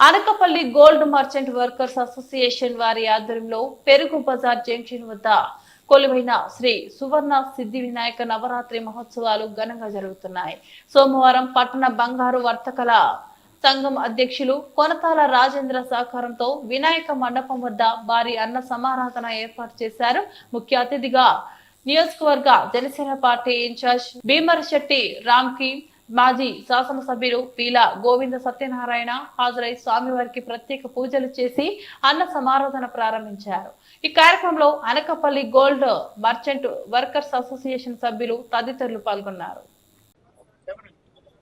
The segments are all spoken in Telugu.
Anakapalli gold merchant workers association వారి ఆధ్వర్యంలో పెరుగు బజార్ జంక్షన్ వద్ద కొలువైన శ్రీ సువర్ణ సిద్ధి వినాయక నవరాత్రి మహోత్సవాలు ఘనంగా జరుగుతున్నాయి. సోమవారం పట్టణ బంగారు వర్తకల సంఘం అధ్యక్షులు కొనతాల రాజేంద్ర సహకారంతో వినాయక మండపం వద్ద భారీ అన్న సమారాధన ఏర్పాటు చేశారు. ముఖ్య అతిథిగా నియోజకవర్గ జనసేన పార్టీ ఇన్ఛార్జ్ భీమరశెట్టి రామ్కి మాజీ శాసనసభ్యులు పీలా గోవింద సత్యనారాయణ హాజరై స్వామివారికి ప్రత్యేక పూజలు చేసి అన్న సమారాధన ప్రారంభించారు. ఈ కార్యక్రమంలో Anakapalli gold merchant workers association సభ్యులు తదితరులు పాల్గొన్నారు.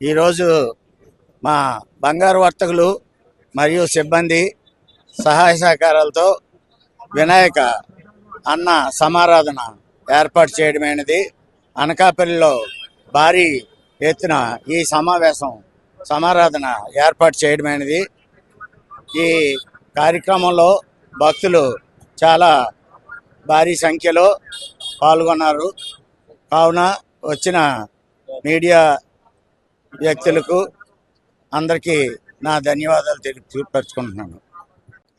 ఈరోజు మా బంగారు వర్తకులు మరియు సిబ్బంది సహాయ సహకారాలతో వినాయక అన్న సమారాధన ఏర్పాటు చేయడమైనది. అనకాపల్లిలో భారీ ఎత్తున ఈ సమావేశం సమారాధన ఏర్పాటు చేయడమైనది. ఈ కార్యక్రమంలో భక్తులు చాలా భారీ సంఖ్యలో పాల్గొన్నారు. కావున వచ్చిన మీడియా వ్యక్తులకు అందరికీ నా ధన్యవాదాలు తెలియపరుచుకుంటున్నాను.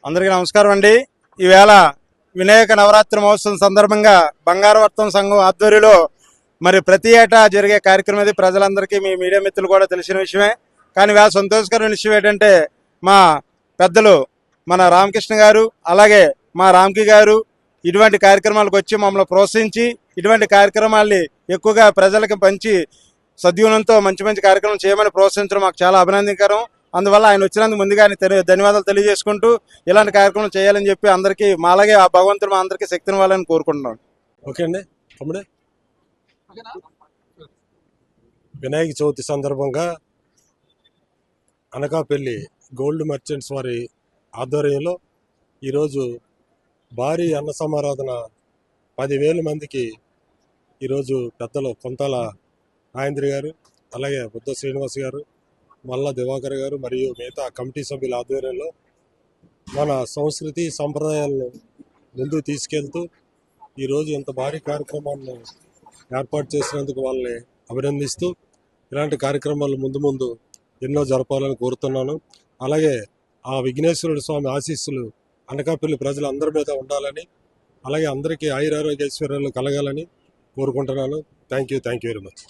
అందరికీ నమస్కారం అండి. ఈవేళ వినాయక నవరాత్రి మహోత్సవం సందర్భంగా బంగారవర్తం సంఘం ఆధ్వర్యంలో మరి ప్రతి ఏటా జరిగే కార్యక్రమం అది ప్రజలందరికీ మీ మీడియా మిత్రులు కూడా తెలిసిన విషయమే. కానీ వేళ సంతోషకరమైన విషయం ఏంటంటే మా పెద్దలు మన రామకృష్ణ గారు అలాగే మా రామ్కి గారు ఇటువంటి కార్యక్రమాలకు వచ్చి మమ్మల్ని ప్రోత్సహించి ఇటువంటి కార్యక్రమాల్ని ఎక్కువగా ప్రజలకు పంచి సద్యూనంతో మంచి మంచి కార్యక్రమం చేయమని ప్రోత్సహించడం మాకు చాలా అభినందనకరం. అందువల్ల ఆయన వచ్చినందుకు ముందుగా ఆయన ధన్యవాదాలు తెలియజేసుకుంటూ ఇలాంటి కార్యక్రమం చేయాలని చెప్పి అందరికీ మా అలాగే ఆ భగవంతుడు మా అందరికీ శక్తినివ్వాలని కోరుకుంటున్నాం ఓకే అండి. తమ్ముడే. వినాయక చవితి సందర్భంగా అనకాపల్లి గోల్డ్ మర్చెంట్స్ వారి ఆధ్వర్యంలో ఈరోజు భారీ అన్న సమారాధన పదివేల మందికి ఈరోజు పెద్దలు కొంతాల నాయంద్రి గారు అలాగే బుద్ధ శ్రీనివాస్ గారు మల్ల దివాకర్ గారు మరియు మిగతా కమిటీ సభ్యుల ఆధ్వర్యంలో మన సంస్కృతి సంప్రదాయాలను ముందుకు తీసుకెళ్తూ ఈరోజు ఇంత భారీ కార్యక్రమాన్ని ఏర్పాటు చేసినందుకు వాళ్ళని అభినందిస్తూ ఇలాంటి కార్యక్రమాలు ముందు ముందు ఎన్నో జరపాలని కోరుతున్నాను. అలాగే ఆ విఘ్నేశ్వరుడు స్వామి ఆశీస్సులు అనకాపల్లి ప్రజలందరి మీద ఉండాలని అలాగే అందరికీ ఆయురారోగ్య ఐశ్వర్యాలు కలగాలని కోరుకుంటున్నాను. Thank you thank you very much